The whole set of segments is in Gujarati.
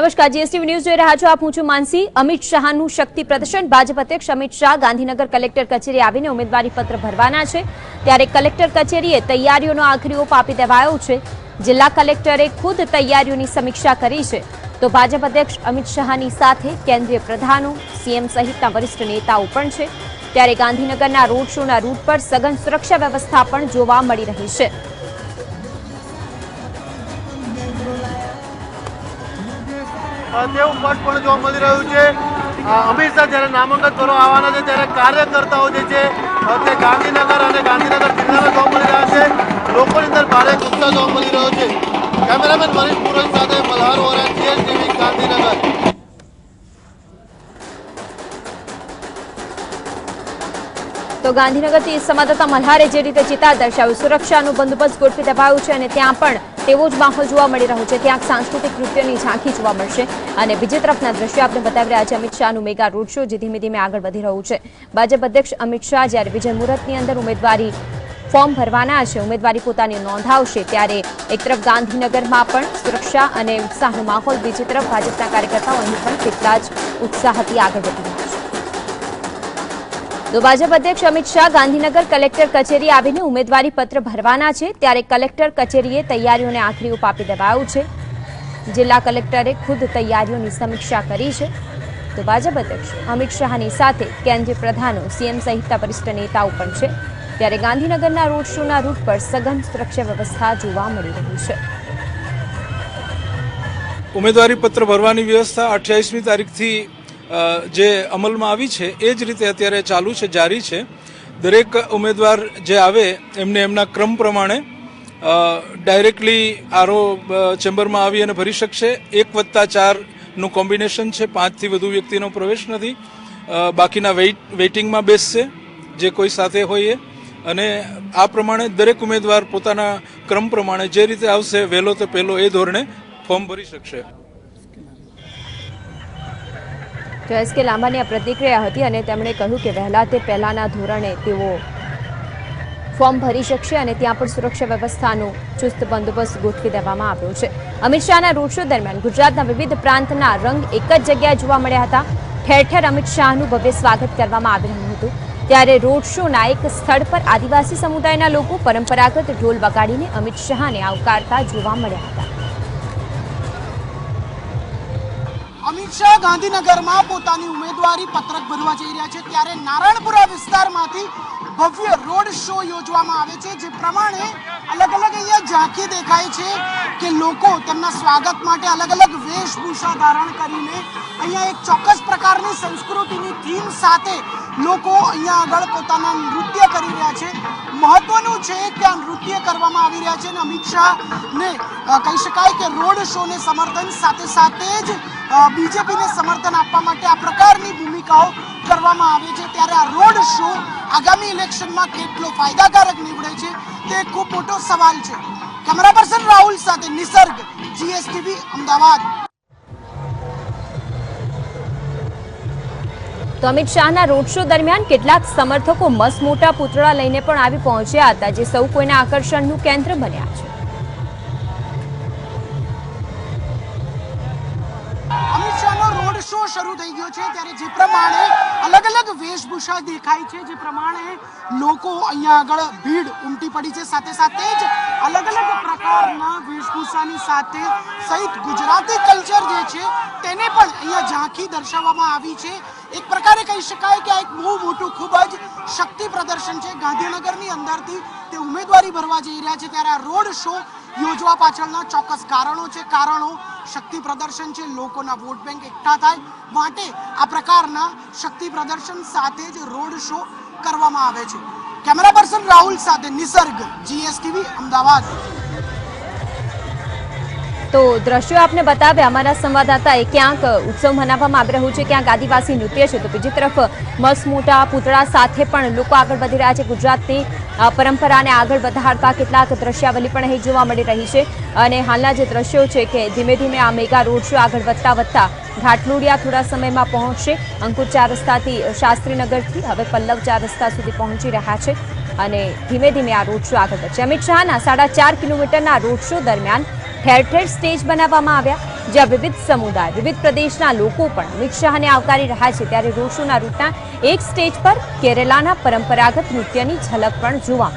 નમસ્કાર જીએસટીવી ન્યૂઝ જોઈ રહ્યા છો આપ. હું છું માનસી. અમિત શાહનું શક્તિ પ્રદર્શન. ભાજપ અધ્યક્ષ અમિત શાહ ગાંધીનગર કલેક્ટર કચેરી આવીને ઉમેદવારી પત્ર ભરવાના છે. ત્યારે કલેક્ટર કચેરીએ તૈયારીઓનો આખરી ઓપ આપી દેવાયો છે. જિલ્લા કલેક્ટરે ખુદ તૈયારીઓની સમીક્ષા કરી છે. તો ભાજપ અધ્યક્ષ અમિત શાહની સાથે કેન્દ્રીય પ્રધાનો, સીએમ સહિતના વરિષ્ઠ નેતાઓ પણ છે. ત્યારે ગાંધીનગરના રોડ શોના રૂટ પર સઘન સુરક્ષા વ્યવસ્થા પણ જોવા મળી રહી છે. તેવું સ્પષ્ટપણે જોવા મળી રહ્યું છે. અમિત શાહ જ્યારે નામાંકન કરવા આવવાના છે, ત્યારે કાર્યકર્તાઓ જે છે તે ગાંધીનગર અને ગાંધીનગર જિલ્લામાં જોવા મળી રહ્યા છે. લોકોની અંદર ભારે ગુસ્સા જોવા મળી રહ્યો છે. કેમેરામેન મનીષ પુરન સાથે મલ્હાર વોરા જીએસટીવી ગાંધીનગર. તો ગાંધીનગરથી સંવાદદાતા મલ્હારે જે રીતે ચિતાર દર્શાવ્યું, સુરક્ષાનું બંદોબસ્ત ગોઠવી દેવાયો છે અને ત્યાં પણ તેવો જ માહોલ જોવા મળી રહ્યો છે. ત્યાં સાંસ્કૃતિક નૃત્યની ઝાંખી જોવા મળશે અને બીજી તરફના દ્રશ્યો આપણે બતાવી રહ્યા છે અમિત શાહનું મેગા રોડ શો, જે ધીમે ધીમે આગળ વધી રહ્યું છે. ભાજપ અધ્યક્ષ અમિત શાહ જ્યારે વિજય મુહૂર્તની અંદર ઉમેદવારી ફોર્મ ભરવાના છે, ઉમેદવારી પોતાની નોંધાવશે, ત્યારે એક તરફ ગાંધીનગરમાં પણ સુરક્ષા અને ઉત્સાહનો માહોલ, બીજી તરફ ભાજપના કાર્યકર્તાઓ અહીં પણ કેટલા જ ઉત્સાહથી આગળ વધી રહ્યા છે. તો ભાજપ અધ્યક્ષ અમિત શાહ ગાંધીનગર કલેક્ટર કચેરી આવીને ઉમેદવારી પત્ર ભરવાના છે. ત્યારે કલેક્ટર કચેરીએ તૈયારીઓને આખરી ઓપ આપી દેવાયું છે. જિલ્લા કલેક્ટરે ખુદ તૈયારીઓની સમીક્ષા કરી છે. તો ભાજપ અધ્યક્ષ અમિત શાહની સાથે કેન્દ્રીય પ્રધાનો, સીએમ સહિતના વરિષ્ઠ નેતાઓ પણ છે. ત્યારે ગાંધીનગરના રોડ શોના રૂટ પર સઘન સુરક્ષા વ્યવસ્થા જોવા મળી રહી છે. ઉમેદવારી પત્ર ભરવાની વ્યવસ્થા અઠ્યાવીસમી તારીખથી જે અમલમાં આવી છે, એ જ રીતે અત્યારે ચાલુ છે, જારી છે. દરેક ઉમેદવાર જે આવે, એમને એમના ક્રમ પ્રમાણે ડાયરેક્ટલી આરઓ ચેમ્બરમાં આવી અને ભરી શકશે. એક વત્તા ચારનું કોમ્બિનેશન છે, પાંચથી વધુ વ્યક્તિનો પ્રવેશ નથી. બાકીના વેઇટ વેઇટિંગમાં બેસશે, જે કોઈ સાથે હોય એ અને આ પ્રમાણે દરેક ઉમેદવાર પોતાના ક્રમ પ્રમાણે જે રીતે આવશે, વહેલો તો પહેલો એ ધોરણે ફોર્મ ભરી શકશે. તો એસ કે લાંબાની આ પ્રતિક્રિયા હતી અને તેમણે કહ્યું કે વહેલા તે પહેલાના ધોરણે તેઓ ફોર્મ ભરી શકશે અને ત્યાં પણ સુરક્ષા વ્યવસ્થાનો ચુસ્ત બંદોબસ્ત ગોઠવી દેવામાં આવ્યો છે. અમિત શાહના રોડ શો દરમિયાન ગુજરાતના વિવિધ પ્રાંતના રંગ એક જ જગ્યાએ જોવા મળ્યા હતા. ઠેર ઠેર અમિત શાહનું ભવ્ય સ્વાગત કરવામાં આવી રહ્યું હતું. ત્યારે રોડ શોના એક સ્થળ પર આદિવાસી સમુદાયના લોકો પરંપરાગત ઢોલ વગાડીને અમિત શાહને આવકારતા જોવા મળ્યા હતા. અમિત શાહ ગાંધીનગરમાં પોતાની ઉમેદવારી પત્રક ભરવા જઈ રહ્યા છે. ત્યારે નારાયણપુરા વિસ્તારમાંથી ભવ્ય રોડ શો યોજવામાં આવે છે, જે પ્રમાણે અલગ અલગ અહીંયા ઝાંખી દેખાય છે કે લોકો તેમના સ્વાગત માટે અલગ અલગ વેશભૂષા ધારણ કરીને અહીંયા એક ચોક્કસ પ્રકારની સંસ્કૃતિની થીમ સાથે લોકો અહીંયા આગળ પોતાના નૃત્ય કરી રહ્યા છે. મહત્વનું છે કે આ નૃત્ય કરવામાં આવી રહ્યા છે અને અમિત શાહને કહી શકાય કે રોડ શોને સમર્થન સાથે સાથે જ બીજેપીને સમર્થન આપવા માટે આ પ્રકારની ભૂમિકાઓ કરવામાં આવે છે. ત્યારે આ રોડ શો આગામી ઇલેક્શનમાં કેટલો ફાયદાકારક નીવડે છે તે ખૂબ મોટો સવાલ છે. કેમેરા પર્સન રાહુલ સાથે નિસર્ગ, જીએસટીવી, અમદાવાદ. તો અમિત શાહના રોડ શો દરમિયાન કેટલાક સમર્થકો મસ મોટા પૂતળા લઈને પણ આવી પહોંચ્યા હતા, જે સૌ કોઈના આકર્ષણનું કેન્દ્ર બન્યા છે. શરૂ થઈ ગયો છે ત્યારે જે પ્રમાણે અલગ અલગ વેશભૂષા દેખાય છે, જે પ્રમાણે લોકો અહીંયા આગળ ભીડ ઉમટી પડી છે. સાથે સાથે જ અલગ અલગ પ્રકારના વેશભૂષાની સાથે સહિત ગુજરાતી કલ્ચર જે છે, તેને પણ અહીંયા ઝાંખી દર્શાવવામાં આવી છે. એક પ્રકારે કહી શકાય કે આ એક બહુ મોટું ખૂબ જ શક્તિ પ્રદર્શન છે. ગાંધીનગરની અંદરથી તે ઉમેદવારી ભરવા જઈ રહ્યા છે. ત્યારે આ રોડ શો યોજવા પાછળના ચોક્કસ કારણો છે. કારણો શક્તિ પ્રદર્શન છે. લોકોના વોટ બેંક એકઠા થાય માટે આ પ્રકારના શક્તિ પ્રદર્શન સાથે જ રોડ શો કરવામાં આવે છે. કેમેરા પર્સન રાહુલ સાથે નિસર્ગ જીએસટીવી અમદાવાદ. તો દ્રશ્યો આપને બતાવ્યા. અમારા સંવાદદાતાએ ક્યાંક ઉત્સવ મનાવવામાં આવી રહ્યું છે, ક્યાંક આદિવાસી નૃત્ય છે. તો બીજી તરફ મસ્ત મોટા પૂતળા સાથે પણ લોકો આગળ વધી રહ્યા છે. ગુજરાતની પરંપરાને આગળ વધારતા કેટલાક દ્રશ્યાવલી પણ અહીં જોવા મળી રહી છે. અને હાલના જે દ્રશ્યો છે કે ધીમે ધીમે આ મેગા રોડ શો આગળ વધતા વધતા ઘાટલોડિયા થોડા સમયમાં પહોંચશે. અંકુર ચાર રસ્તાથી શાસ્ત્રીનગરથી, હવે પલ્લવ ચાર રસ્તા સુધી પહોંચી રહ્યા છે. અને ધીમે ધીમે આ રોડ શો આગળ વધશે. અમિત શાહના સાડા ચાર કિલોમીટરના રોડ શો દરમિયાન ઠેર ઠેર સ્ટેજ બનાવવામાં આવ્યા, જ્યાં વિવિધ સમુદાય, વિવિધ પ્રદેશના લોકો પણ અમિત શાહને આવકારી રહ્યા છે ત્યારે રોશોના રૂટના એક સ્ટેજ પર કેરેલાના પરંપરાગત નૃત્યની ઝલક પણ જોવા.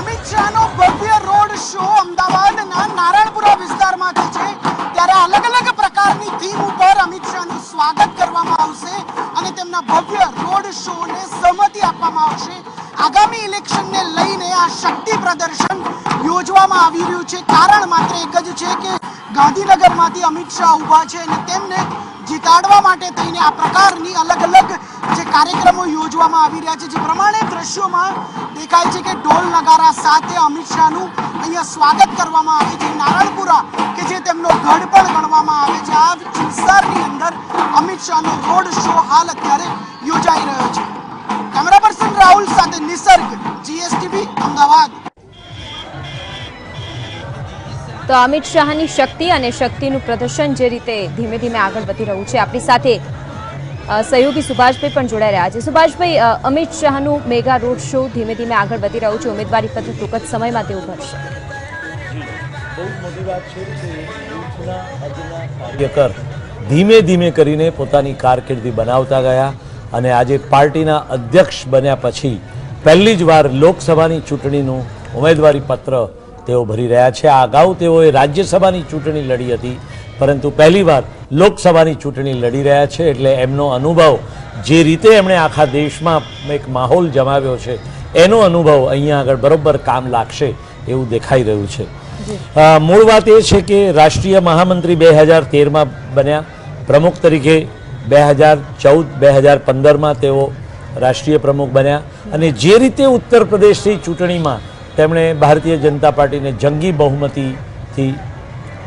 અમિત શાહનો ભવ્ય રોડ શો અમદાવાદના નારાયણપુરા વિસ્તારમાંથી છે, ત્યારે અલગ અલગ પ્રકારની થીમ ઉપર અમિત શાહનું સ્વાગત કરવામાં આવશે અને તેમના ભવ્ય રોડ શોને સહમતિ આપવામાં આવશે આગામી ઇલેક્શનને લઈને આ શક્તિ પ્રદર્શન યોજવામાં આવી રહ્યું છે. કારણ માત્ર એક જ છે કે ગાંધીનગરમાંથી અમિત શાહ ઊભા છે અને તેમને જીતાડવા માટે થઈને આ પ્રકારની અલગ અલગ જે કાર્યક્રમો યોજવામાં આવી રહ્યા છે, જે પ્રમાણે દ્રશ્યોમાં દેખાય છે કે ઢોલ નગારા સાથે અમિત શાહનું અહીંયા સ્વાગત કરવામાં આવે છે. નારણપુરા, કે જે તેમનો ગઢ પણ ગણવામાં આવે છે. આ વિસ્તારની અંદર અમિત શાહનો રોડ શો હાલ અત્યારે યોજાઈ રહ્યો છે. કેમેરા પર્સન રાહુલ સાથે નિસર્ગ જીએસટીવી અમદાવાદ. તો અમિત શાહની શક્તિ અને શક્તિનું પ્રદર્શન જે રીતે ધીમે ધીમે આગળ વધી રહ્યું છે આપણી સાથે સહયોગી સુભાષભાઈ પણ જોડાઈ રહ્યા છે. સુભાષભાઈ અમિત શાહનું મેગા રોડ શો ધીમે ધીમે આગળ વધી રહ્યું છે. ઉમેદવારી પત્ર ટૂંક જ સમયમાં તેઓ ભરશે. બહુ મોટી વાત છે કે કાર્યકર ધીમે ધીમે કરીને પોતાની કારકિર્દી બનાવતા ગયા. અને આજે પાર્ટીના અધ્યક્ષ બન્યા પછી પહેલી જ વાર લોકસભાની ચૂંટણીનું ઉમેદવારી પત્ર તેઓ ભરી રહ્યા છે. આ અગાઉ તેઓએ રાજ્યસભાની ચૂંટણી લડી હતી પરંતુ પહેલીવાર લોકસભાની ચૂંટણી લડી રહ્યા છે એટલે એમનો અનુભવ જે રીતે એમણે આખા દેશમાં એક માહોલ જમાવ્યો છે એનો અનુભવ અહીંયા આગળ બરોબર કામ લાગશે એવું દેખાઈ રહ્યું છે. મૂળ વાત એ છે કે રાષ્ટ્રીય મહામંત્રી બે હજાર તેરમાં બન્યા. પ્રમુખ તરીકે બે હજાર ચૌદ, બે હજાર પંદરમાં તેઓ રાષ્ટ્રીય પ્રમુખ બન્યા અને જે રીતે ઉત્તર પ્રદેશની ચૂંટણીમાં તેમણે ભારતીય જનતા પાર્ટીને જંગી બહુમતીથી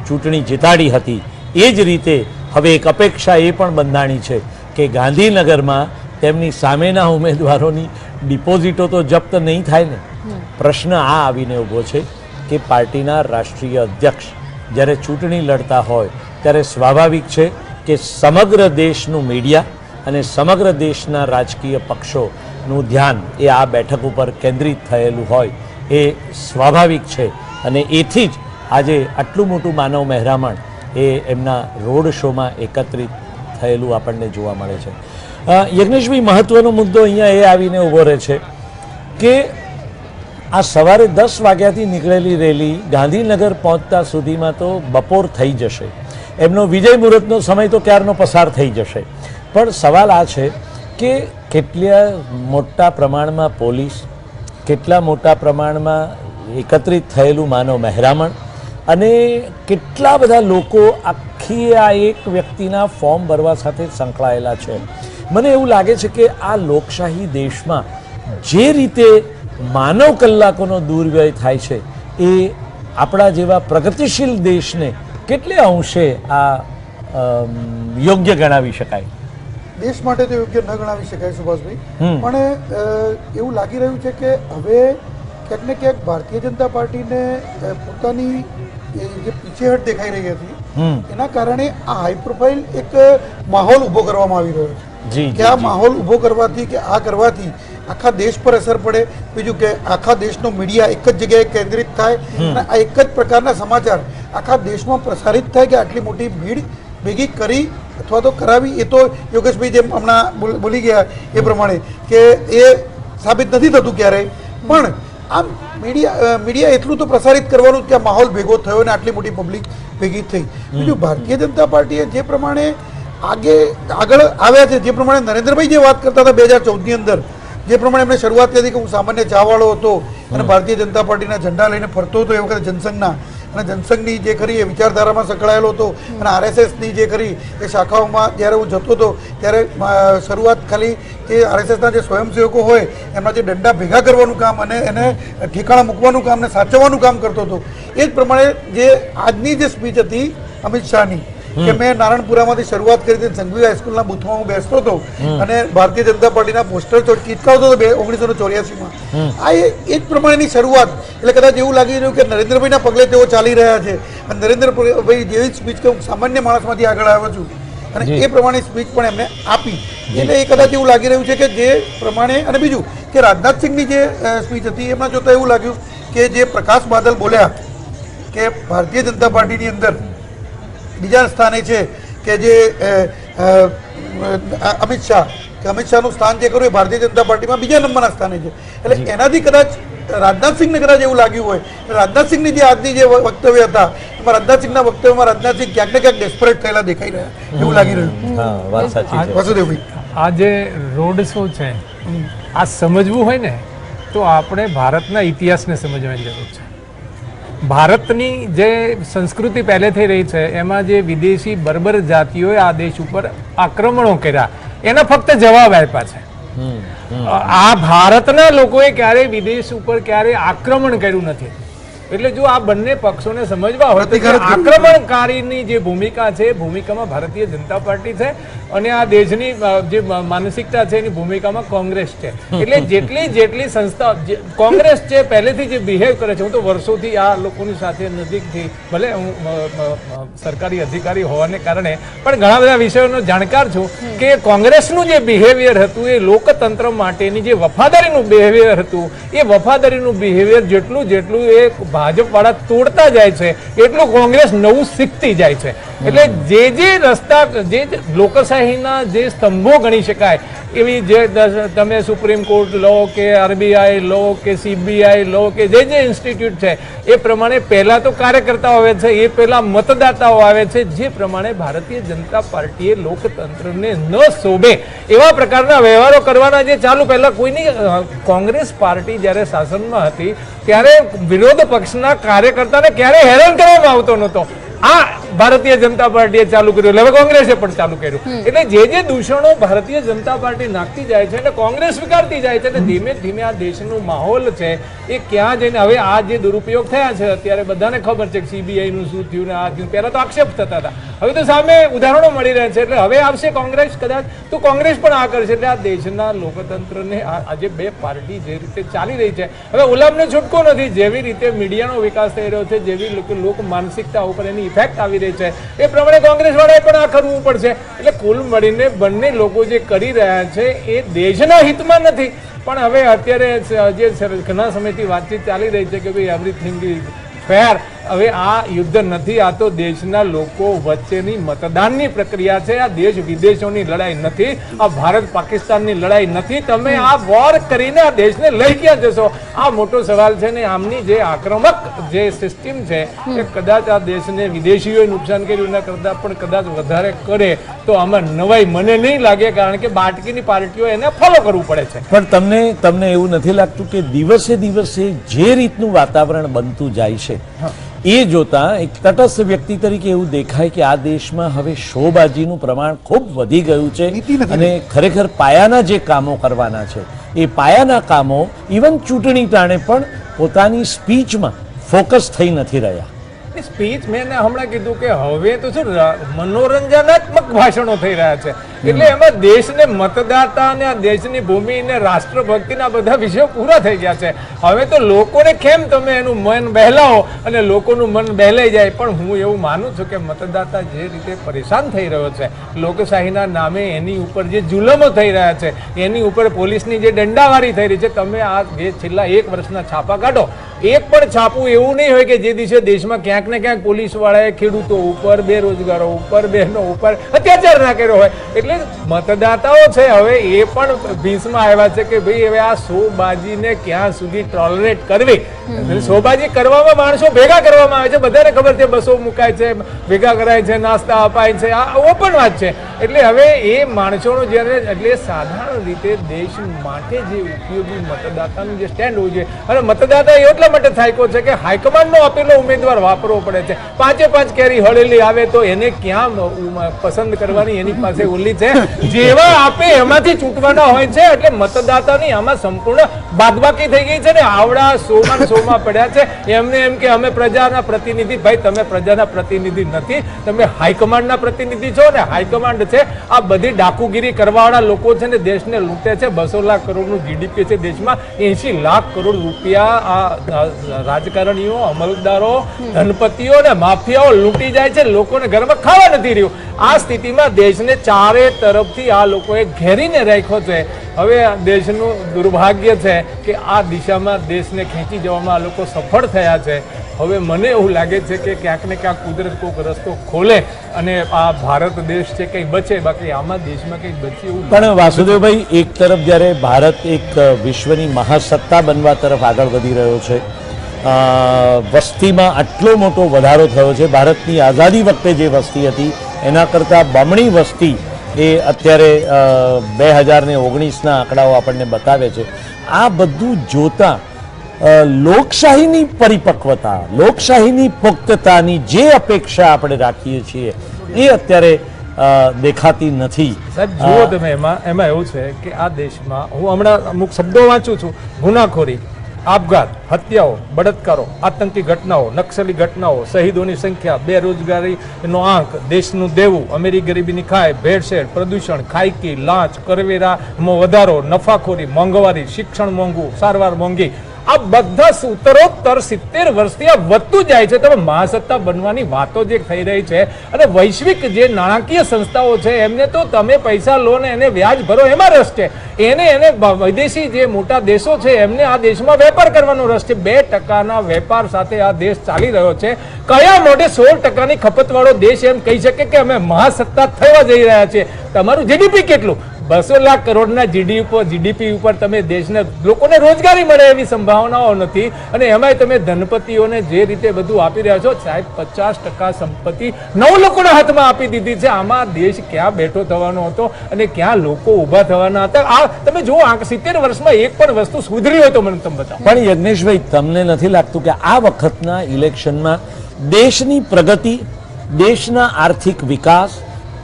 ચૂંટણી જીતાડી હતી, એ જ રીતે હવે એક અપેક્ષા એ પણ બંધાણી છે કે ગાંધીનગરમાં તેમની સામેના ઉમેદવારોની ડિપોઝિટો તો જપ્ત નહીં થાય ને. પ્રશ્ન આ આવીને ઊભો છે કે પાર્ટીના રાષ્ટ્રીય અધ્યક્ષ જ્યારે ચૂંટણી લડતા હોય ત્યારે સ્વાભાવિક છે કે સમગ્ર દેશનું મીડિયા અને સમગ્ર દેશના રાજકીય પક્ષોનું ધ્યાન એ આ બેઠક ઉપર કેન્દ્રિત થયેલું હોય એ સ્વાભાવિક છે. અને એથી જ આજે આટલું મોટું માનવ મહેરામણ એ એમના રોડ શોમાં એકત્રિત થયેલું આપણને જોવા મળે છે. યજ્ઞેશભાઈ, મહત્વનો મુદ્દો અહીંયા એ આવીને ઊભો રહે છે કે આ સવારે દસ વાગ્યાથી નીકળેલી રેલી ગાંધીનગર પહોંચતા સુધીમાં તો બપોર થઈ જશે. એમનો વિજય મુહૂર્તનો સમય તો ક્યારનો પસાર થઈ જશે. પણ સવાલ આ છે કે કેટલા મોટા પ્રમાણમાં પોલીસ, કેટલા મોટા પ્રમાણમાં એકત્રિત થયેલું માનવ મહેરામણ અને કેટલા બધા લોકો આખી આ એક વ્યક્તિના ફોર્મ ભરવા સાથે સંકળાયેલા છે. મને એવું લાગે છે કે આ લોકશાહી દેશમાં જે રીતે માનવ કલાકોનો દુર્વ્યય થાય છે, એ આપણા જેવા પ્રગતિશીલ દેશને કેટલે અંશે આ યોગ્ય ગણાવી શકાય? દેશ માટે તો યોગ્ય ન ગણાવી શકાય સુભાષભાઈ. પણ એવું લાગી રહ્યું છે કે હવે ક્યાંક ને ક્યાંક ભારતીય જનતા પાર્ટીને પોતાની જે પીછેહટ દેખાઈ રહી હતી એના કારણે આ હાઈ પ્રોફાઇલ એક માહોલ ઊભો કરવામાં આવી રહ્યો છે. કે આ માહોલ ઊભો કરવાથી કે આ કરવાથી આખા દેશ પર અસર પડે. બીજું કે આખા દેશનો મીડિયા એક જ જગ્યાએ કેન્દ્રિત થાય અને આ એક જ પ્રકારના સમાચાર આખા દેશમાં પ્રસારિત થાય કે આટલી મોટી ભીડ ભેગી કરી અથવા તો કરાવી એ તો યોગેશભાઈ જેમ હમણાં બોલ- ગયા એ પ્રમાણે કે એ સાબિત નથી થતું ક્યારેય. પણ આમ મીડિયા મીડિયા એટલું તો પ્રસારિત કરવાનું કે આ માહોલ ભેગો થયો ને આટલી મોટી પબ્લિક ભેગી થઈ. બીજું ભારતીય જનતા પાર્ટીએ જે પ્રમાણે આગે આગળ આવ્યા છે જે પ્રમાણે નરેન્દ્રભાઈ જે વાત કરતા હતા બે હજાર ચૌદની અંદર જે પ્રમાણે એમણે શરૂઆત કરી કે હું સામાન્ય ચાવાળો હતો અને ભારતીય જનતા પાર્ટીના ઝંડા લઈને ફરતો હતો એ વખતે જનસંઘના. અને જનસંઘની જે ખરી એ વિચારધારામાં સંકળાયેલો હતો અને આરએસએસની જે ખરી એ શાખાઓમાં જ્યારે હું જતો હતો ત્યારે શરૂઆત ખાલી એ આરએસએસના જે સ્વયંસેવકો હોય એમના જે દંડા ભેગા કરવાનું કામ અને એને ઠેકાણા મૂકવાનું કામ અને સાચવવાનું કામ કરતો હતો. એ જ પ્રમાણે જે આજની જે સ્પીચ હતી અમિત શાહની કે મેં નારાયણપુરામાંથી શરૂઆત કરી હતી સંઘવી હાઈસ્કૂલના બૂથમાં હું બેસતો હતો અને ભારતીય જનતા પાર્ટીના પોસ્ટર ચીટકાવતો હતો બે ઓગણીસો ને ચોર્યાસીમાં આ એ એ જ પ્રમાણેની શરૂઆત. એટલે કદાચ એવું લાગી રહ્યું કે નરેન્દ્રભાઈના પગલે તેઓ ચાલી રહ્યા છે. અને નરેન્દ્રભાઈ જેવી સ્પીચ કે હું સામાન્ય માણસમાંથી આગળ આવ્યો છું. અને એ પ્રમાણે સ્પીચ પણ એમને આપી. એટલે એ કદાચ એવું લાગી રહ્યું છે કે જે પ્રમાણે અને બીજું કે રાજનાથસિંહની જે સ્પીચ હતી એમાં જોતા એવું લાગ્યું કે જે પ્રકાશ બાદલ બોલ્યા કે ભારતીય જનતા પાર્ટીની અંદર બીજા સ્થાને છે કે જે અમિત શાહ કે અમિત શાહનું સ્થાન જે કર્યું એ ભારતીય જનતા પાર્ટીમાં બીજા નંબરના સ્થાને છે. એટલે એનાથી કદાચ રાજનાથસિંહને કદાચ એવું લાગ્યું હોય રાજનાથસિંહની જે આજની જે વક્તવ્ય હતા એમાં રાજનાથસિંહના વક્તવ્યમાં રાજનાથસિંહ ક્યાંક ને ક્યાંક ડેસ્પરેટ થયેલા દેખાઈ રહ્યા એવું લાગી રહ્યું વસુદેવભાઈ વાત સાચી છે. વાસુદેવભાઈ. આ જે રોડ શો છે આ સમજવું હોય ને તો આપણે ભારતના ઇતિહાસને સમજવાની જરૂર છે. ભારતની જે સંસ્કૃતિ પહેલેથી રહી છે એમાં જે વિદેશી બર્બર જાતિઓએ આ દેશ ઉપર આક્રમણો કર્યા એના ફક્ત જવાબ આપ્યા છે. આ ભારતના લોકોએ ક્યારેય વિદેશ ઉપર ક્યારેય આક્રમણ કર્યું નથી. એટલે જો આ બંને પક્ષોને સમજવા હોય તો. આક્રમણકારીની જે ભૂમિકા છે ભૂમિકામાં ભારતીય જનતા પાર્ટી છે અને આ દેશની જે માનસિકતા છે એની ભૂમિકામાં કોંગ્રેસ છે એટલે જેટલી જેટલી સંસ્થા કોંગ્રેસ છે પહેલેથી જે બિહેવ કરે છે હું તો વર્ષોથી આ લોકોની સાથે નજીકથી ભલે હું સરકારી અધિકારી હોવાને કારણે પણ ઘણા બધા વિષયોનો જાણકાર છું કે કોંગ્રેસનું જે બિહેવિયર હતું એ લોકતંત્ર માટેની જે વફાદારીનું બિહેવિયર હતું એ વફાદારીનું બિહેવિયર જેટલું જેટલું એ ભાજપવાળા તોડતા જાય છે એટલું કોંગ્રેસ નવું શીખતી જાય છે. એટલે જે જે રસ્તા જે લોકશાહીના જે સ્તંભો ગણી શકાય એવી જે તમે સુપ્રીમ કોર્ટ લો કે આરબીઆઈ લો કે સીબીઆઈ લો કે જે જે ઇન્સ્ટિટ્યૂટ છે એ પ્રમાણે પહેલાં તો કાર્યકર્તાઓ આવે છે એ પહેલાં મતદાતાઓ આવે છે જે પ્રમાણે ભારતીય જનતા પાર્ટીએ લોકતંત્રને ન શોભે એવા પ્રકારના વ્યવહારો કરવાના જે ચાલુ પહેલાં કોઈની કોંગ્રેસ પાર્ટી જ્યારે શાસનમાં હતી ત્યારે વિરોધ પક્ષના કાર્યકર્તાને ક્યારે હેરાન કરવામાં આવતો નહોતો. આ ભારતીય જનતા પાર્ટીએ ચાલુ કર્યું. એટલે હવે કોંગ્રેસે પણ ચાલુ કર્યું. એટલે જે જે દૂષણો ભારતીય જનતા પાર્ટી નાખતી જાય છે અને કોંગ્રેસ સ્વીકારતી જાય છે એટલે ધીમે ધીમે આ દેશનું માહોલ છે એ ક્યાં જઈને હવે આ જે દુરુપયોગ થયા છે અત્યારે બધાને ખબર છે કે સીબીઆઈ નું શું થયું ને આ થયું. પહેલા તો આક્ષેપ થતા હતા. હવે તો સામે ઉદાહરણો મળી રહ્યા છે એટલે હવે આવશે કોંગ્રેસ કદાચ. તો કોંગ્રેસ પણ આ કરશે એટલે આ દેશના લોકતંત્રને આ આજે બે પાર્ટી જે રીતે ચાલી રહી છે. હવે ગુલામને છૂટકો નથી. જેવી રીતે મીડિયાનો વિકાસ થઈ રહ્યો છે જેવી લોકો લોક માનસિકતા ઉપર એની ઇફેક્ટ આવી રહી છે. એ પ્રમાણે કોંગ્રેસ વાળાએ પણ આ કરવું પડશે. એટલે કુલ મળીને બંને લોકો જે કરી રહ્યા છે એ દેશના હિતમાં નથી. પણ હવે અત્યારે જે ઘણા સમયથી વાતચીત ચાલી રહી છે કે ભાઈ એવરીથિંગ ઇઝ ફેર હવે આ યુદ્ધ નથી આ તો દેશના લોકો વચ્ચેની મતદાનની પ્રક્રિયા છે. આ દેશ વિદેશોની લડાઈ નથી આ ભારત પાકિસ્તાનની લડાઈ નથી. તમે આ વોર કરીને આ દેશને લઈ ક્યાં જશો? આ મોટો સવાલ છે ને આમની જે આક્રમક જે સિસ્ટમ છે એ કદાચ આ દેશને વિદેશીઓએ નુકસાન કર્યું એના કરતાં પણ કદાચ વધારે કરે તો આમાં નવાઈ મને નહીં લાગે કારણ કે બાટકીની પાર્ટીઓ એને ફોલો કરવું પડે છે. પણ તમને તમને એવું નથી લાગતું કે દિવસે દિવસે જે રીતનું વાતાવરણ બનતું જાય છે એ જોતા એક તટસ્થ વ્યક્તિ તરીકે એવું દેખાય કે આ દેશમાં હવે શોબાજીનું પ્રમાણ ખૂબ વધી ગયું છે અને ખરેખર પાયાના જે કામો કરવાના છે એ પાયાના કામો ઇવન ચૂંટણી ટાણે પણ પોતાની સ્પીચમાં ફોકસ થઈ નથી રહ્યા. સ્પીચ મેં હમણાં કીધું કે હવે તો શું મનોરંજનાત્મક ભાષણો થઈ રહ્યા છે. એટલે એમાં દેશને મતદાતા અને દેશની ભૂમિ ને રાષ્ટ્રભક્તિના બધા વિષયો પૂરા થઈ ગયા છે. હવે તો લોકોને કેમ તમે એનું મન બહેલાવો અને લોકોનું મન બહેલાઈ જાય? પણ હું એવું માનું છું કે મતદાતા જે રીતે પરેશાન થઈ રહ્યો છે લોકશાહીના નામે એની ઉપર જે જુલમો થઈ રહ્યા છે એની ઉપર પોલીસની જે દંડાવારી થઈ રહી છે તમે આ જે છેલ્લા એક વર્ષના છાપા કાઢો એક પણ છાપું એવું નહીં હોય કે જે દિવસે દેશમાં ક્યાંક ને ક્યાંક પોલીસ વાળાએ ખેડૂતો ઉપર, બેરોજગારો ઉપર, બહેનો ઉપર અત્યાચાર ના કર્યો હોય. એટલે મતદાતાઓ છે, હવે એ પણ ભીસમાં આવ્યા છે કે ભાઈ હવે આ શોબાજીને ક્યાં સુધી ટોલરેટ કરવી? શોબાજી કરવામાં માણસો ભેગા કરવામાં આવે છે. બધાને ખબર છે, બસો મુકાય છે, ભેગા કરાય છે, નાસ્તા અપાય છે. આ ઓપન વાત છે. એટલે હવે એ માણસોનો જ્યારે, એટલે સાધારણ રીતે દેશ માટે જે ઉપયોગી મતદાતાનું જે સ્ટેન્ડ હોવું જોઈએ. અને મતદાતા એટલા માટે થાયકો છે કે હાઈકમાન્ડનો આપેલો ઉમેદવાર વાપરવો પડે છે. પાંચે પાંચ કેરી હળેલી આવે તો એને ક્યાં પસંદ કરવાની એની પાસે ઓલી છે. જેવા આપે એમાંથી ચૂંટવાના હોય છે, એટલે મતદાતાની આમાં સંપૂર્ણ બાદબાકી થઈ ગઈ છે ને આવડા સોમાં ને સોમાં પડ્યા છે. એમને એમ કે અમે પ્રજાના પ્રતિનિધિ. ભાઈ, તમે પ્રજાના પ્રતિનિધિ નથી. તમે હાઈકમાન્ડના પ્રતિનિધિ છો ને હાઈકમાન્ડ છે. આ બધી ડાકુગીરી કરવાવાળા લોકો છે ને દેશને લૂંટે છે. બસો લાખ કરોડનું જીડીપી છે દેશમાં. એસી લાખ કરોડ રૂપિયા આ રાજકારણીઓ, અમલદારો, ધનપતિઓ ને માફિયાઓ લૂંટી જાય છે. લોકોને ઘરમાં ખાવા નથી રહ્યું. આ સ્થિતિમાં દેશને ચારે તરફથી આ લોકોએ ઘેરીને રાખ્યો છે. હવે દેશનું દુર્ભાગ્ય છે કે આ દિશામાં દેશને ખેંચી જવામાં આ લોકો સફળ થયા છે. હવે મને એવું લાગે છે કે ક્યાંક ને ક્યાંક કુદરત કોઈક રસ્તો ખોલે અને આ ભારત દેશ છે કંઈ બચે, બાકી આમાં દેશમાં કંઈક બચે એવું પણ વાસુદેવભાઈ, એક તરફ જ્યારે ભારત એક વિશ્વની મહાસત્તા બનવા તરફ આગળ વધી રહ્યો છે વસ્તીમાં આટલો મોટો વધારો થયો છે, ભારતની આઝાદી વખતે જે વસ્તી હતી, એના કરતાં બમણી વસ્તી એ અત્યારે બે હજારને ઓગણીસના આંકડાઓ આપણને બતાવે છે. આ બધું જોતા લોકશાહીની પરિપક્વતા લોકશાહીની પુખ્તતાની જે અપેક્ષા આપણે રાખીએ છીએ એ અત્યારે દેખાતી નથી. સાહેબ જુઓ તમે એમાં એમાં એવું છે કે આ દેશમાં હું હમણાં અમુક શબ્દો વાંચું છું ગુનાખોરી. આપઘાત, હત્યાઓ, બળાત્કારો, આતંકી ઘટનાઓ, નક્સલી ઘટનાઓ, શહીદોની સંખ્યા, બેરોજગારીનો આંક, દેશનું દેવું, અમેરી ગરીબીની ખાય ભેળસેળ, પ્રદૂષણ, ખાયકી, લાંચ, કરવેરામાં વધારો, નફાખોરી, મોંઘવારી, શિક્ષણ મોંઘું, સારવાર મોંઘી આ બધા ઉત્તરોત્તર સિત્તેર વર્ષથી આ વધતું જાય છે. તમે મહાસત્તા બનવાની વાતો જે થઈ રહી છે અને વૈશ્વિક જે નાણાકીય સંસ્થાઓ છે, એમને તો તમે પૈસા લો ને એને વ્યાજ ભરો, એમાં રસ છે. એને એને વિદેશી જે મોટા દેશો છે, એમને આ દેશમાં વેપાર કરવાનો રસ છે. બે ટકાના વેપાર સાથે આ દેશ ચાલી રહ્યો છે. કયા મોઢે સોળ ટકાની ખપતવાળો દેશ એમ કહી શકે કે અમે મહાસત્તા થવા જઈ રહ્યા છીએ? તમારું જીડીપી કેટલું? બસો લાખ કરોડના જીડી ઉપર જીડીપી ઉપર તમે દેશને, લોકોને રોજગારી મળે એવી સંભાવનાઓ નથી. અને એમાંય તમે ધનપતિઓને જે રીતે બધું આપી રહ્યા છો, સાહેબ, પચાસ ટકા સંપત્તિ નવ લોકોના હાથમાં આપી દીધી છે. આમાં દેશ ક્યાં બેઠો થવાનો હતો અને ક્યાં લોકો ઊભા થવાના હતા? આ તમે જુઓ, આ સિત્તેર વર્ષમાં એક પણ વસ્તુ સુધરી હોય તો મને તમે બતાવો. પણ યજ્ઞેશભાઈ, તમને નથી લાગતું કે આ વખતના ઇલેક્શનમાં દેશની પ્રગતિ, દેશના આર્થિક વિકાસ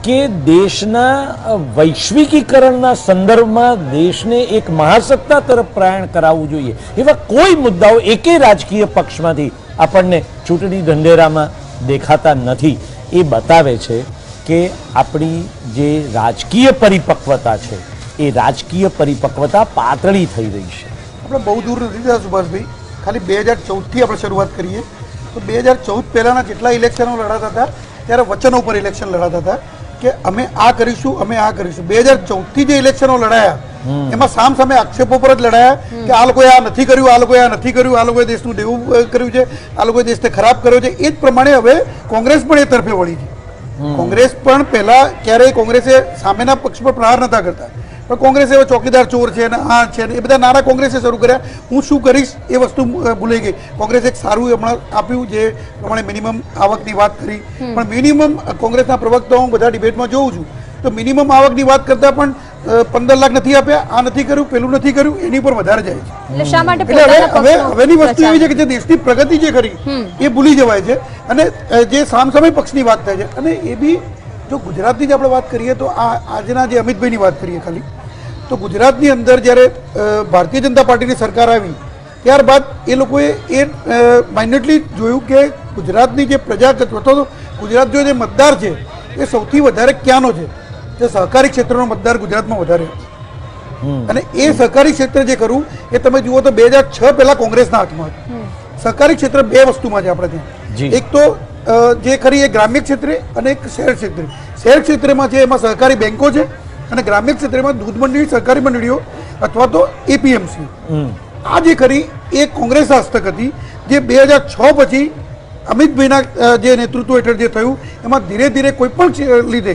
કે દેશના વૈશ્વિકીકરણના સંદર્ભમાં દેશને એક મહાસત્તા તરફ પ્રયાણ કરાવવું જોઈએ. એવા કોઈ મુદ્દાઓ એકે રાજકીય પક્ષમાંથી આપણને ચૂંટણી ઢંઢેરામાં દેખાતા નથી. એ બતાવે છે કે આપણી જે રાજકીય પરિપક્વતા છે, એ રાજકીય પરિપક્વતા પાતળી થઈ રહી છે. આપણે બહુ દૂર નથી જતા સુભાષભાઈ. ખાલી બે હજાર ચૌદથી આપણે શરૂઆત કરીએ. તો બે હજાર ચૌદ પહેલાંના જેટલા ઇલેક્શનો લડાતા હતા, ત્યારે વચનો ઉપર ઇલેક્શન લડાતા હતા. કે અમે આ કરીશું અમે આ કરીશું. બે હજાર ચૌદથી જે ઇલેક્શનો લડાયા એમાં સામ સામે આક્ષેપો પર જ લડાયા કે આ લોકોએ આ નથી કર્યું આ લોકોએ આ નથી કર્યું આ લોકોએ દેશનું દેવું કર્યું છે આ લોકોએ દેશને ખરાબ કર્યો છે. એ જ પ્રમાણે હવે કોંગ્રેસ પણ એ તરફે વળી છે. કોંગ્રેસ પણ પહેલા ક્યારેય કોંગ્રેસે સામેના પક્ષ પર પ્રહાર નતા કરતા. પણ કોંગ્રેસ એવા ચોકીદાર ચોર છે અને આ છે એ બધા નાના કોંગ્રેસે શરૂ કર્યા. હું શું કરીશ એ વસ્તુ ભૂલી ભૂલાઈ ગઈ. કોંગ્રેસે એક સારું હમણાં આપ્યું જે પ્રમાણે મિનિમમ આવકની વાત કરી. પણ મિનિમમ કોંગ્રેસના પ્રવક્તા હું બધા ડિબેટમાં જોઉં છું. તો મિનિમમ આવકની વાત કરતા પણ પંદર લાખ નથી આપ્યા આ નથી કર્યું પેલું નથી કર્યું એની ઉપર વધારે જાય છે. એટલે હવે હવે હવેની વસ્તુ એવી છે કે જે દેશની પ્રગતિ જે કરી એ ભૂલી જવાય છે. અને જે સામસામે પક્ષની વાત થાય છે. અને એ બી જો ગુજરાતની જ આપણે વાત કરીએ તો આ આજના જે અમિતભાઈની વાત કરીએ ખાલી તો ગુજરાતની અંદર જ્યારે ભારતીય જનતા પાર્ટીની સરકાર આવી ત્યારબાદ એ લોકોએ એ માઇન્ડલી જોયું કે ગુજરાતની જે પ્રજા અથવા તો ગુજરાત જો જે મતદાર છે એ સૌથી વધારે ક્યાંનો છે? જે સહકારી ક્ષેત્રનો મતદાર ગુજરાતમાં વધારે છે. અને એ સહકારી ક્ષેત્ર જે કરું એ તમે જુઓ તો બે હજાર છ પહેલાં કોંગ્રેસના હાથમાં હતું. સહકારી ક્ષેત્ર બે વસ્તુમાં છે આપણે ત્યાં. એક તો જે ખરી એ ગ્રામ્ય ક્ષેત્રે અને એક શહેર ક્ષેત્રે. શહેર ક્ષેત્રમાં છે એમાં સહકારી બેંકો છે અને ગ્રામ્ય ક્ષેત્રમાં દૂધ મંડળી સહકારી મંડળીઓ અથવા તો એપીએમસી આ જે ખરી એ કોંગ્રેસ હસ્તક હતી જે બે હજાર છ પછી અમિતભાઈના જે નેતૃત્વ હેઠળ જે થયું એમાં ધીરે ધીરે કોઈ પણ લીધે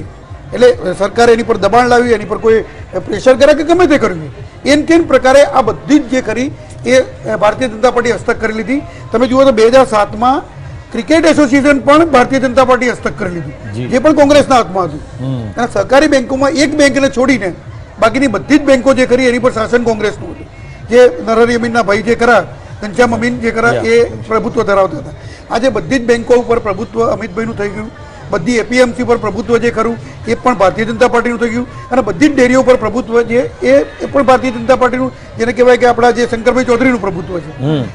એટલે સરકારે એની પર દબાણ લાવ્યું એની પર કોઈ પ્રેશર કર્યા કે ગમે તે કર્યું એન કેન પ્રકારે આ બધી જ જે ખરી એ ભારતીય જનતા પાર્ટી હસ્તક કરી લીધી. તમે જુઓ તો બે હજાર સાતમાં ક્રિકેટ એસોસિએશન પણ ભારતીય જનતા પાર્ટી હસ્તક કરી લીધી. જી. પણ કોંગ્રેસના હાથમાં હતું. અને સહકારી બેંકોમાં એક બેંકને છોડીને બાકીની બધી જ બેંકો જે કરી એની પર શાસન કોંગ્રેસનું હતું. જે નરહરી અમીનના ભાઈ જે ખરા ઘનશ્યામ અમીન જે ખરા એ પ્રભુત્વ ધરાવતા હતા. આજે બધી જ બેંકો ઉપર પ્રભુત્વ અમિતભાઈનું થઈ ગયું. બધી એપીએમસી પર પ્રભુત્વ જે ખરું એ પણ ભારતીય જનતા પાર્ટીનું થઈ ગયું. અને બધી જ ડેરીઓ પર પ્રભુત્વ જે એ એ પણ ભારતીય જનતા પાર્ટીનું જેને કહેવાય કે આપણા જે શંકરભાઈ ચૌધરીનું પ્રભુત્વ છે.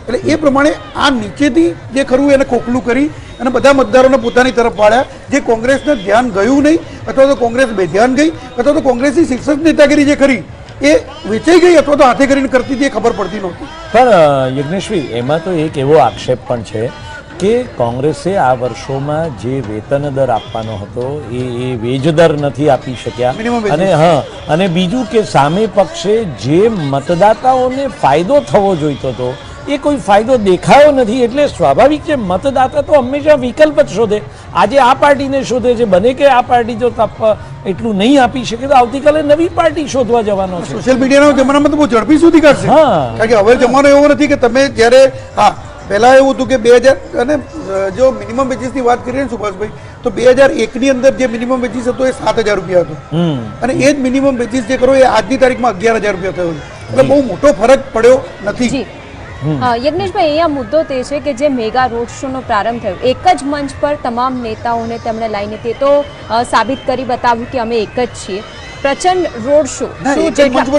એટલે એ પ્રમાણે આ નીચેથી જે ખરું એને ખોખલું કરી અને બધા મતદારોને પોતાની તરફ વાળ્યા જે કોંગ્રેસને ધ્યાન ગયું નહીં અથવા તો કોંગ્રેસ બેધ્યાન ગઈ અથવા તો કોંગ્રેસની શિક્ષક નેતાગીરી જે ખરી એ વેચાઈ ગઈ અથવા તો હાથે કરીને કરતી હતી એ ખબર પડતી નહોતી. પણ યજ્ઞેશભાઈ એમાં તો એક એવો આક્ષેપ પણ છે કે કોંગ્રેસે આ વર્ષોમાં જે વેતન દર આપવાનો હતો એ એ વેજ દર નથી આપી શક્યા. અને હા અને બીજું કે સામે પક્ષે જે મતદાતાઓને ફાયદો થવો જોઈતો હતો એ કોઈ ફાયદો દેખાયો નથી. એટલે સ્વાભાવિક છે મતદાતા તો હંમેશા વિકલ્પ જ શોધે. આજે આ પાર્ટીને શોધે છે બને કે આ પાર્ટી જો તપ એટલું નહીં આપી શકે તો આવતીકાલે નવી પાર્ટી શોધવા જવાનો છે. સોશિયલ મીડિયાના જમાનામાં તો બહુ ઝડપી સુધી કરશે. હા. કારણ કે હવે જમાનો એવો નથી કે તમે જ્યારે હા પહેલા એવું હતું કે બે હજાર અને જો મિનિમમ વેજીસની વાત કરીએ ને સુભાષભાઈ તો બે હજાર એકની અંદર જે મિનિમમ વેજીસ હતો એ સાત હજાર રૂપિયા હતો. અને એ જ મિનિમમ વેજીસ જે કરો એ આજની તારીખમાં અગિયાર હજાર રૂપિયા થયો એટલે બહુ મોટો ફરક પડ્યો નથી. યજ્ઞેશભાઈ અહીંયા મુદ્દો તે છે કે જે મેગા રોડ શોનો પ્રારંભ થયો એક જ મંચ પર તમામ નેતાઓને તેમણે લઈને તે તો સાબિત કરી બતાવ્યું કે અમે એક જ છીએ. પ્રચંડ રોડ શો.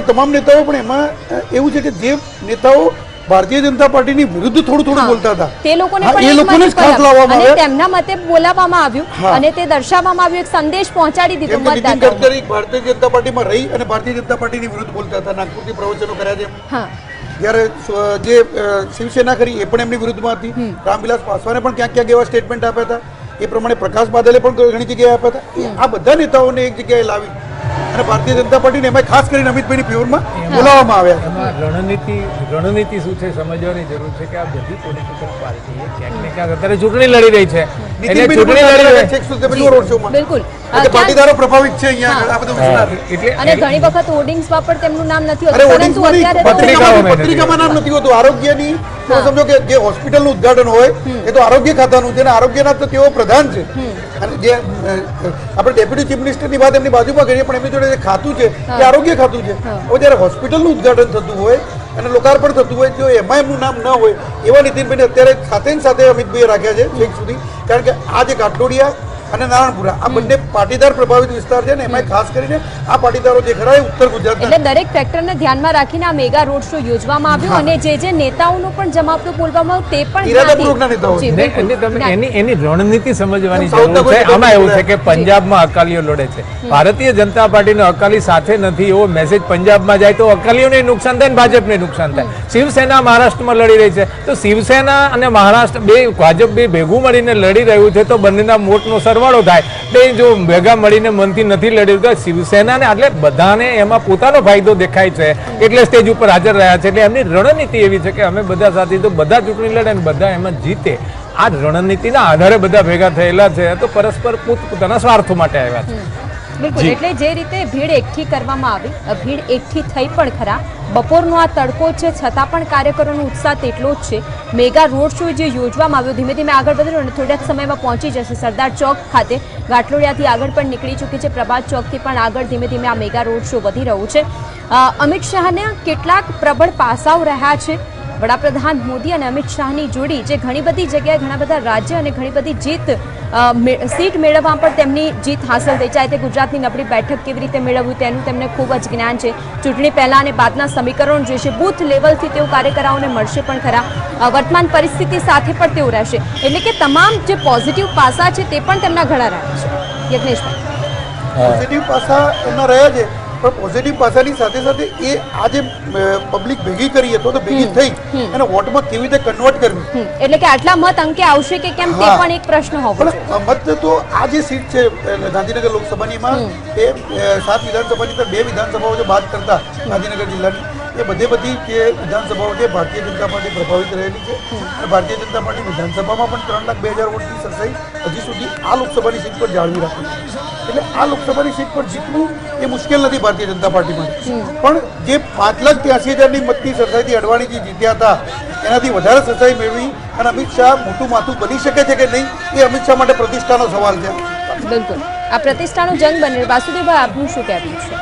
તમામ નેતાઓ પણ એમાં એવું છે કે જે નેતાઓ ભારતીય જનતા પાર્ટીની વિરુદ્ધ થોડું થોડું બોલતા હતા. તે લોકોને પણ એ લોકોને ખાસ લાવવામાં અને આવ્યા. તેમના મતે બોલાવવામાં આવ્યું અને તે દર્શાવવામાં આવ્યું એક સંદેશ પહોંચાડી દીધો નીતિન ગડકરી ભારતીય જનતા પાર્ટીમાં રહી અને ભારતીય જનતા પાર્ટીની વિરુદ્ધ બોલતા હતા. નાગપુરથી પ્રવચનો કર્યા છે હા. જ્યારે જે શિવસેના કરી એ પણ એમની વિરુદ્ધમાં હતી. રામવિલાસ પાસવાને પણ ક્યાંક ક્યાંક એવા સ્ટેટમેન્ટ આપ્યા હતા. એ પ્રમાણે પ્રકાશ બાદલે પણ ઘણી જગ્યાએ આપ્યા હતા. આ બધા નેતાઓને એક જગ્યાએ લાવી અને ભારતીય જનતા પાર્ટીને એમાં ખાસ કરીને અમિતભાઈની ફેવરમાં બોલાવવામાં આવ્યા છે. રણનીતિ રણનીતિ શું છે સમજવાની જરૂર છે કે આ બધી પોલિટિકલ પાર્ટી ક્યાંક ને ક્યાંક અત્યારે ચૂંટણી લડી રહી છે. એટલે નીતિનભાઈ ચૂંટણી પણ લડી રહી છેક સુધી પેલું રોડ શોમાં. બિલકુલ. અ, એટલે ક્યાંક- પાટીદારો પ્રભાવિત છે અહીંયા આ બધું એટલે અને ઘણી વખત હોર્ડિંગ્સમાં પણ તેમનું નામ નથી હોતું પરંતુ અત્યારે તો પત્રિકામાં નામ નથી હોતું આરોગ્યની તમે સમજો કે જે હોસ્પિટલનું ઉદ્ઘાટન હોય એ તો આરોગ્ય ખાતાનું છે અને આરોગ્યના તો તેઓ પ્રધાન છે. અને જે આપણે ડેપ્યુટી ચીફ મિનિસ્ટરની વાત એમની બાજુમાં કરીએ પણ એમની જોડે જે ખાતું છે એ આરોગ્ય ખાતું છે. હવે જ્યારે હોસ્પિટલનું ઉદ્ઘાટન થતું હોય અને લોકાર્પણ થતું હોય જો એમાં એમનું નામ ન હોય એવા નીતિનભાઈને અત્યારે સાથે ને સાથે અમિતભાઈએ રાખ્યા છે છેક સુધી. કારણ કે આ જે કાટોડિયા અને નારાયણપુરા. આ બંને પાટીદાર પ્રભાવિત વિસ્તાર છે ને એમાં ખાસ કરીને આ પાટીદારો જે ખરા ઉત્તર ગુજરાત એટલે દરેક ફેક્ટરને ધ્યાનમાં રાખીને આ મેગા રોડ શો યોજવામાં આવ્યો અને જે જે નેતાઓનો પણ જમાવતું બોલવામાં આવ્યું તે પણ ઇરાદાપૂર્વકના નેતાઓ. જી, ને બિલકુલ. એટલે તમે એની એની રણનીતિ સમજવાની જરૂર છે. આમાં એવું છે કે પંજાબમાં અકાલીઓ લડે છે. ભારતીય જનતા પાર્ટીનો અકાલી સાથે નથી. એવો મેસેજ પંજાબમાં જાય તો અકાલીઓને નુકસાન થાય ને ભાજપને નુકસાન થાય. શિવસેના મહારાષ્ટ્રમાં લડી રહી છે. તો શિવસેના અને મહારાષ્ટ્ર બે ભાજપ બે ભેગું મળીને લડી રહ્યું છે તો બંનેના મોટનો સરવાળો થાય. તે જો ભેગા મળીને મનથી નથી લડ્યું તો શિવસેનાને એટલે બધાને એમાં પોતાનો ફાયદો દેખાય છે. એટલે સ્ટેજ ઉપર હાજર રહ્યા છે. એટલે એમની રણનીતિ એવી છે કે અમે બધા સાથે તો બધા ચૂંટણી લડે ને બધા એમાં જીતે. આ રણનીતિના આધારે બધા ભેગા થયેલા છે. તો પરસ્પર પોતપોતાના સ્વાર્થો માટે આવ્યા છે. બિલકુલ એટલે જે રીતે ભીડ એકઠી કરવામાં આવી ભીડ એકઠી થઈ પણ ખરા બપોરનો આ તડકો છે છતાં પણ કાર્યકરોનો ઉત્સાહ તેટલો જ છે. મેગા રોડ શો જે યોજવામાં આવ્યો ધીમે ધીમે આગળ વધ્યો અને થોડાક સમયમાં પહોંચી જશે. સરદાર ચોક ખાતે ગાંઠલોડિયાથી આગળ પણ નીકળી ચૂકી છે. પ્રભાત ચોકથી પણ આગળ ધીમે ધીમે આ મેગા રોડ શો વધી રહ્યું છે. અમિત શાહના કેટલાક પ્રબળ પાસાઓ રહ્યા છે. વડાપ્રધાન મોદી અને અમિત શાહની જોડી જે ઘણી બધી જગ્યાએ ઘણા બધા રાજ્ય અને ઘણી બધી જીત સીટ મેળવવા પર તેમની જીત હાંસલ થઈ ચાહે તે ગુજરાતની નબળી બેઠક કેવી રીતે મેળવવું તેનું તેમને ખૂબ જ જ્ઞાન છે. ચૂંટણી પહેલાં અને બાદના સમીકરણો જે છે બૂથ લેવલથી તેઓ કાર્યકરોને મળશે પણ ખરા. વર્તમાન પરિસ્થિતિ સાથે પણ તેઓ રહેશે. એટલે કે તમામ જે પોઝિટિવ પાસા છે તે પણ તેમના ઘણા રહ્યા છે. યજ્ઞેશભાઈ. પોઝિટિવ પાસા એમના રહ્યા છે. પણ પોઝિટિવ પાસાની સાથે સાથે એ આ જે પબ્લિક ભેગી કરી હતો તો ભેગી થઈ અને વોટમાં કેવી રીતે કન્વર્ટ કરવી? એટલે કે આટલા મત અંકે આવશે કે કેમ તે પણ એક પ્રશ્ન હોવો મત તો આ જે સીટ છે ગાંધીનગર લોકસભાની એમાં એ સાત વિધાનસભાની અંદર બે વિધાનસભાઓ જો બાદ કરતા ગાંધીનગર જિલ્લાની એ બધે બધી જે વિધાનસભાઓ છે ભારતીય જનતા પાર્ટી પ્રભાવિત રહેલી છે અને ભારતીય જનતા પાર્ટી વિધાનસભામાં પણ ત્રણ લાખ બે હજાર વોટની સરસાઈ હજી સુધી આ લોકસભાની સીટ પર જાળવી રાખી છે. એટલે આ લોકસભાની સીટ પર જીતવું એ મુશ્કેલ નથી ભારતીય જનતા પાર્ટી માટે પણ જે પાંચ લાખ ત્યાસી હજારની મતની સરસાઈથી અડવાણીજી જીત્યા હતા એનાથી વધારે સરસાઈ મેળવી અને અમિત શાહ મોટું માથું બની શકે છે કે નહીં એ અમિત શાહ માટે પ્રતિષ્ઠાનો સવાલ છે. બિલકુલ. આ પ્રતિષ્ઠાનો જંગ બને વાસુદેવભાઈ આપનું શું કહેવું છે?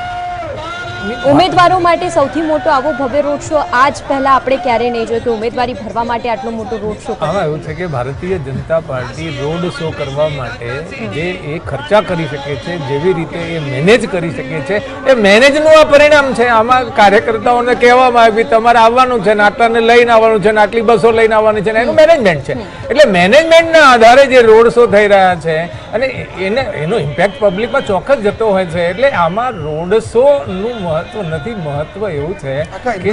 ઉમેદવારો માટે સૌથી મોટો આવો ભવ્ય રોડ શો આજ પહેલા આપણે ક્યારેય નહીં જોયો કે ઉમેદવારી ભરવા માટે આટલો મોટો રોડ શો હા, એવું છે કે Bharatiya Janata party road show કરવા માટે જે એ ખર્ચા કરી શકે છે, જેવી રીતે એ મેનેજ કરી શકે છે, એ મેનેજનું આ પરિણામ છે. આમાં કાર્યકર્તાઓને કહેવામાં આવે કે તમારે આવવાનું છે નાટાને લઈને આવવાનું છે આટલી બસો લઈને આવવાની છે એનું મેનેજમેન્ટ છે. એટલે મેનેજમેન્ટના આધારે જે રોડ શો થઈ રહ્યા છે અને એને, એનો ઇમ્પેક્ટ પબ્લિકમાં ચોક્કસ જતો હોય છે. એટલે આમાં રોડ શોનું મહત્વ નથી મહત્વ એવું છે એટલે.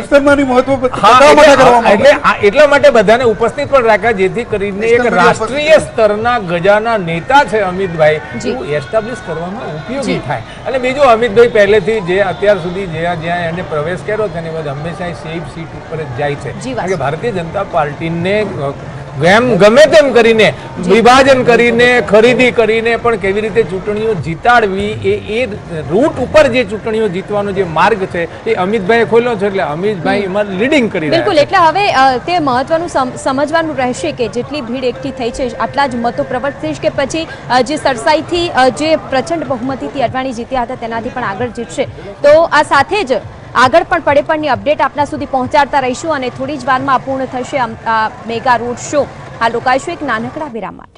એટલે આ- એટલા માટે બધાને ઉપસ્થિત પણ રાખ્યા જેથી કરીને એક રાષ્ટ્રીય સ્તરના ગજાના નેતા છે અમિતભાઈ એવું એસ્ટાબ્લિશ કરવામાં ઉપયોગી થાય. અને બીજું અમિતભાઈ પહેલેથી જે અત્યાર સુધી જ્યાં જ્યાં એને પ્રવેશ કર્યો તેની બાદ હંમેશા સેફ સીટ ઉપર જ જાય છે. કારણ કે ભારતીય જનતા પાર્ટીને એમ ગમે તેમ કરીને વિભાજન કરીને ખરીદી કરીને પણ કેવી રીતે ચૂંટણીઓ જીતાડવી એ એ રૂટ ઉપર જે ચૂંટણીઓ જીતવાનો જે માર્ગ છે એ અમિતભાઈએ ખોલ્યો છે એટલે અમિતભાઈ એમાં લીડિંગ કરી બિલકુલ એટલે હવે તે મહત્વનું સમ- સમજવાનું રહેશે કે જેટલી ભીડ એકઠી થઈ છે આટલા જ મતો પ્રવર્તશે કે પછી જે સરસાઈથી જે પ્રચંડ બહુમતીથી અડવાણી જીત્યા હતા તેનાથી પણ આગળ જીતશે. તો આ સાથે જ આગળ પણ પડે પડની અપડેટ આપના સુધી પહોંચાડતા રહીશું અને થોડી જ વારમાં પૂર્ણ થશે મેગા રોડ શો. હાલ રોકાઈશું એક નાનકડા વિરામમાં.